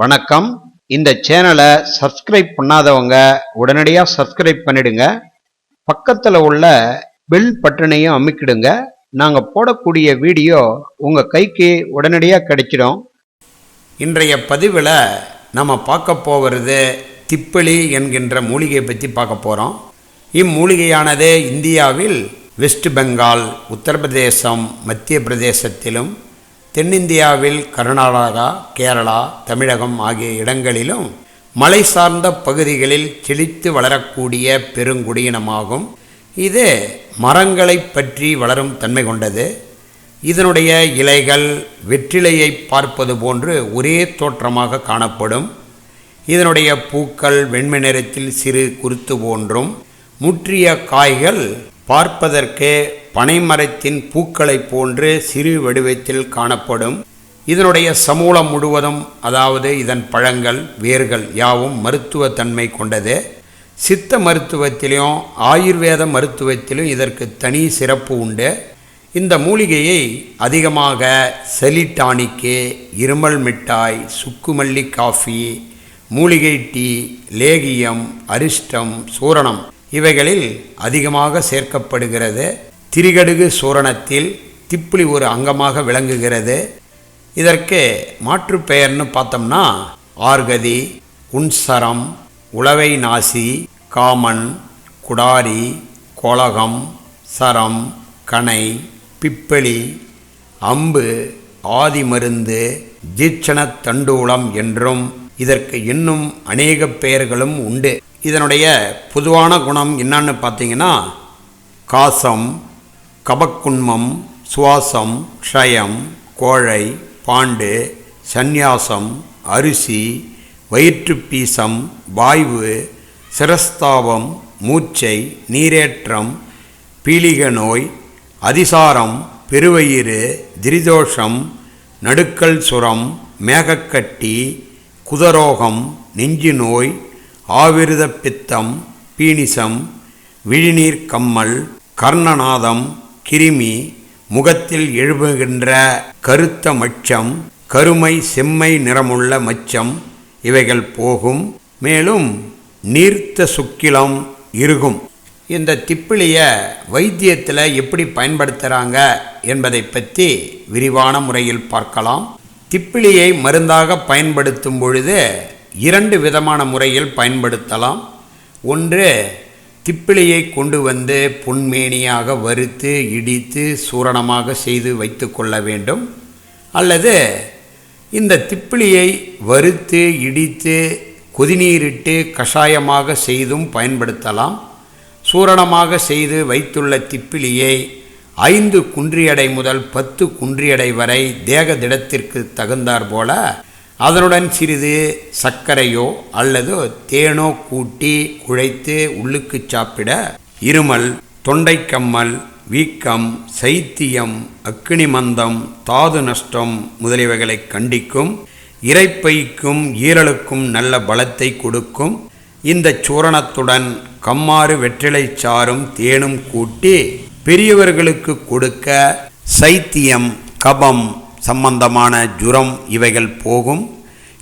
வணக்கம். இந்த சேனலை சப்ஸ்கிரைப் பண்ணாதவங்க உடனடியாக சப்ஸ்கிரைப் பண்ணிடுங்க. பக்கத்தில் உள்ள பெல் பட்டனையும் அமைக்கிடுங்க. நாங்கள் போடக்கூடிய வீடியோ உங்கள் கைக்கு உடனடியாக கிடைச்சிடும். இன்றைய பதிவில் நம்ம பார்க்க போகிறது திப்பிலி என்கின்ற மூலிகையை பற்றி பார்க்க போகிறோம் இம்மூலிகையானது இந்தியாவில் வெஸ்ட் பெங்கால் உத்தரப்பிரதேசம் மத்திய பிரதேசத்திலும் தென்னிந்தியாவில் கர்நாடகா கேரளா தமிழகம் ஆகிய இடங்களிலும் மலை சார்ந்த பகுதிகளில் செழித்து வளரக்கூடிய பெருங்குடியினமாகும். இது மரங்களைப் பற்றி வளரும் தன்மை கொண்டது. இதனுடைய இலைகள் வெற்றிலையை பார்ப்பது போன்று ஒரே தோற்றமாக காணப்படும். இதனுடைய பூக்கள் வெண்மை நிறத்தில் சிறு குருத்து போன்றும் முற்றிய காய்கள் பார்ப்பதற்கு பனைமரத்தின் பூக்களைப் போன்று சிறு வடிவத்தில் காணப்படும். இதனுடைய சமூலம் முழுவதும் அதாவது இதன் பழங்கள் வேர்கள் யாவும் மருத்துவ தன்மை கொண்டது. சித்த மருத்துவத்திலும் ஆயுர்வேத மருத்துவத்திலும் இதற்கு தனி சிறப்பு உண்டு. இந்த மூலிகையை அதிகமாக சளி டானிக்கு இருமல் மிட்டாய் சுக்குமல்லி காஃபி மூலிகை டீ லேகியம் அரிஷ்டம் சூரணம் இவைகளில் அதிகமாக சேர்க்கப்படுகிறது. திரிகடுகு சூரணத்தில் திப்புளி ஒரு அங்கமாக விளங்குகிறது. இதற்கு மாற்றுப் பெயர்னு பார்த்தோம்னா ஆர்கதி உன்சரம் உளவை நாசி காமன் குடாரி கோலகம் சரம் கனை பிப்பளி அம்பு ஆதி மருந்து ஜீட்சணத் தண்டூலம் என்றும் இதற்கு இன்னும் அநேக பெயர்களும் உண்டு. இதனுடைய பொதுவான குணம் என்னன்னு பார்த்தீங்கன்னா காசம் கபக்குண்மம் சுவாசம் க்ஷயம் கோழை பாண்டு சந்நியாசம் அரிசி வயிற்றுப்பீசம் வாய்வு சிரஸ்தாபம் மூச்சை நீரேற்றம் பீலிக நோய் அதிசாரம் பெருவயிறு திரிதோஷம் நடுக்கல் சுரம் மேகக்கட்டி குதரோகம் நெஞ்சு நோய் ஆவிரத பித்தம் பீனிசம் விழிநீர் கம்மல் கர்ணநாதம் கிருமி முகத்தில் எழுபுகின்ற கருத்த மச்சம் கருமை செம்மை நிறமுள்ள மச்சம் இவைகள் போகும். மேலும் நீர்த்த சுக்கிலம் இருக்கும் இந்த திப்பிலிய வைத்தியத்தில் எப்படி பயன்படுத்துகிறாங்க என்பதை பற்றி விரிவான முறையில் பார்க்கலாம். திப்பிலியை மருந்தாக பயன்படுத்தும் பொழுது இரண்டு விதமான முறையில் பயன்படுத்தலாம். ஒன்று திப்பிலியை கொண்டு வந்து பொன்மேனியாக வறுத்து இடித்து சூரணமாக செய்து வைத்து கொள்ள வேண்டும். அல்லது இந்த திப்பிலியை வறுத்து இடித்து கொதிநீரிட்டு கஷாயமாக செய்தும் பயன்படுத்தலாம். சூரணமாக செய்து வைத்துள்ள திப்பிலியை ஐந்து குன்றியடை முதல் பத்து குன்றியடை வரை தேக திடத்திற்கு தகுந்தாற்போல அதனுடன் சிறிது சர்க்கரையோ அல்லது தேனோ கூட்டி குழைத்து உள்ளுக்கு சாப்பிட இருமல் தொண்டைக்கம்மல் வீக்கம் சைத்தியம் அக்னி மந்தம் தாது நஷ்டம் முதலியவைகளை கண்டிக்கும் இறைப்பைக்கும் ஈரலுக்கும் நல்ல பலத்தை கொடுக்கும். இந்த சூரணத்துடன் கம்மாறு வெற்றிலை சாறும் தேனும் கூட்டி பெரியவர்களுக்கு கொடுக்க சைத்தியம் கபம் சம்பந்தமான ஜுரம் இவைகள் போகும்.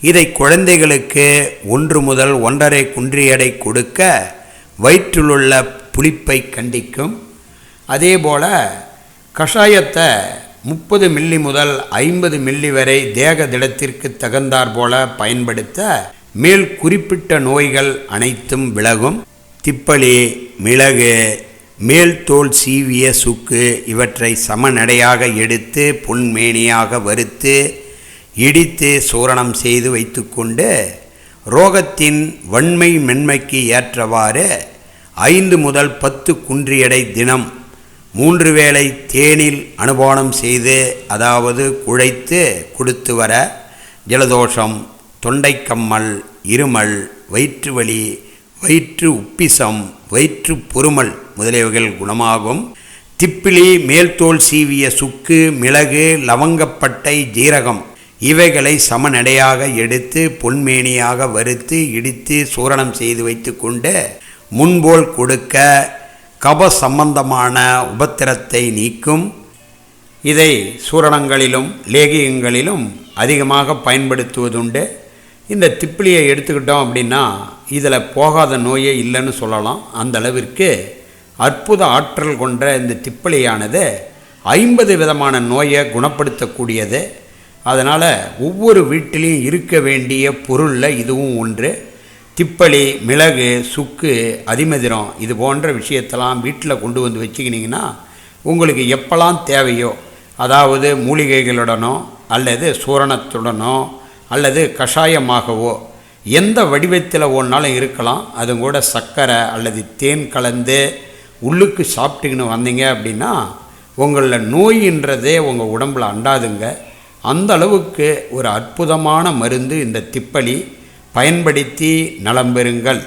இதை குழந்தைகளுக்கு ஒன்று முதல் ஒன்றரை குன்றியடை கொடுக்க வயிற்றிலுள்ள புளிப்பை கண்டிக்கும். அதேபோல் கஷாயத்தை முப்பது மில்லி முதல் ஐம்பது மில்லி வரை தேக திடத்திற்கு தகுந்தாற் போல பயன்படுத்த மேல் குறிப்பிட்ட நோய்கள் அனைத்தும் விலகும். திப்பளி மிளகு மேல் தோல் சீவிய சுக்கு இவற்றை சமநடையாக எடுத்து பொன்மேனியாக வறுத்து இடித்து சூரணம் செய்து வைத்துக்கொண்டு ரோகத்தின் வன்மை மென்மைக்கு ஏற்றவாறு ஐந்து முதல் பத்து குன்றியடை தினம் மூன்று வேளை தேனில் அனுபானம் செய்து அதாவது குழைத்து கொடுத்து வர ஜலதோஷம் தொண்டைக்கம்மல் இருமல் வயிற்று வலி வயிற்று உப்பிசம் வயிற்று பொறுமல் முதலியவைகள் குணமாகும். திப்பிலி மேல்தோல் சீவிய சுக்கு மிளகு லவங்கப்பட்டை ஜீரகம் இவைகளை சமநடையாக எடுத்து பொன்மேனியாக வறுத்து இடித்து சூரணம் செய்து வைத்துக்கொண்டு முன்போல் கொடுக்க கப சம்பந்தமான உபத்திரத்தை நீக்கும். இதை சூரணங்களிலும் லேகியங்களிலும் அதிகமாக பயன்படுத்துவதுண்டு. இந்த திப்பிலியை எடுத்துக்கிட்டோம் அப்படின்னா இதில் போகாத நோயே இல்லைன்னு சொல்லலாம். அந்த அளவிற்கு அற்புத ஆற்றல் கொண்ட இந்த திப்பளியானது ஐம்பது விதமான நோயை குணப்படுத்தக்கூடியது. அதனால் ஒவ்வொரு வீட்டிலையும் இருக்க வேண்டிய பொருளில் இதுவும் ஒன்று. திப்பளி மிளகு சுக்கு அதிமதிரம் இது போன்ற விஷயத்தெல்லாம் வீட்டில் கொண்டு வந்து வச்சுக்கினிங்கன்னா உங்களுக்கு எப்போல்லாம் தேவையோ அதாவது மூலிகைகளுடனோ அல்லது சூரணத்துடனோ அல்லது கஷாயமாகவோ எந்த வடிவத்தில் ஒன்றாலும் இருக்கலாம். அது கூட சர்க்கரை அல்லது தேன் கலந்து உள்ளுக்கு சாப்பிட்டுக்கின்னு வந்தீங்க அப்படின்னா உங்களில் நோயின்றதே உங்கள் உடம்பில் அண்டாதுங்க. அந்த அளவுக்கு ஒரு அற்புதமான மருந்து இந்த திப்பலி. பயன்படுத்தி நலம் பெறுங்கள்.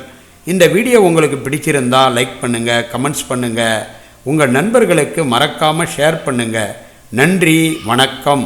இந்த வீடியோ உங்களுக்கு பிடிச்சிருந்தா லைக் பண்ணுங்கள் கமெண்ட்ஸ் பண்ணுங்கள் உங்கள் நண்பர்களுக்கு மறக்காமல் ஷேர் பண்ணுங்கள் நன்றி வணக்கம்.